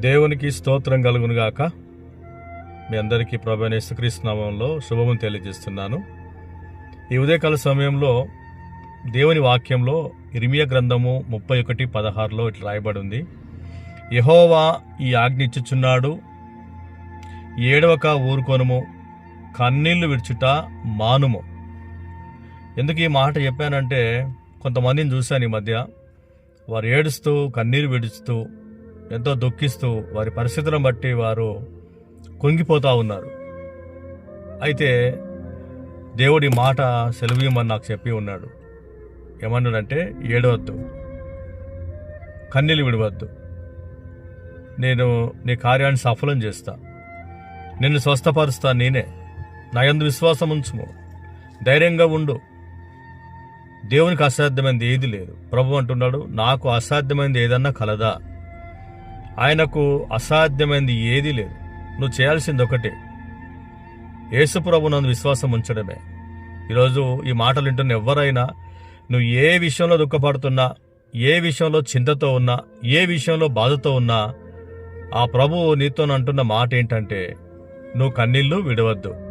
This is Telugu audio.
దేవునికి స్తోత్రం కలుగునుగాక మీ అందరికీ ప్రభు నేసుక్రీస్తునామంలో శుభము తెలియజేస్తున్నాను. ఈ ఉదయకాల సమయంలో దేవుని వాక్యంలో ఇరిమియ గ్రంథము ముప్పై ఒకటి పదహారులో ఇట్లా రాయబడి ఉంది యహోవా ఈ ఆజ్ఞ ఇచ్చుచున్నాడు. ఏడవక ఊరుకొనుము కన్నీళ్ళు విడుచుట మానుము. ఎందుకు ఈ మాట చెప్పానంటే కొంతమందిని చూశాను ఈ మధ్య. వారు ఏడుస్తూ కన్నీరు విడుస్తూ ఎంతో దుఃఖిస్తూ వారి పరిస్థితులను బట్టి వారు కుంగిపోతూ ఉన్నారు. అయితే దేవుడి మాట సెలవీయమని నాకు చెప్పి ఉన్నాడు. ఏమన్నాడంటే ఏడవద్దు. కన్నీళ్ళు విడవద్దు. నేను నీ కార్యాన్ని సఫలం చేస్తా. నిన్ను స్వస్థపరుస్తా నేనే. నా ఎందు విశ్వాసం ఉంచుము. ధైర్యంగా ఉండు. దేవునికి అసాధ్యమైనది ఏది లేదు. ప్రభు అంటున్నాడు నాకు అసాధ్యమైనది ఏదన్నా కలదా? ఆయనకు అసాధ్యమైనది ఏదీ లేదు. నువ్వు చేయాల్సింది ఒకటే యేసుప్రభు నందు విశ్వాసం ఉంచడమే. ఈరోజు ఈ మాటలు వింటున్న ఎవరైనా నువ్వు ఏ విషయంలో దుఃఖపడుతున్నా ఏ విషయంలో చింతతో ఉన్నా ఏ విషయంలో బాధతో ఉన్నా ఆ ప్రభువు నీతో అంటున్న మాట ఏంటంటే నువ్వు కన్నీళ్ళు విడవద్దు.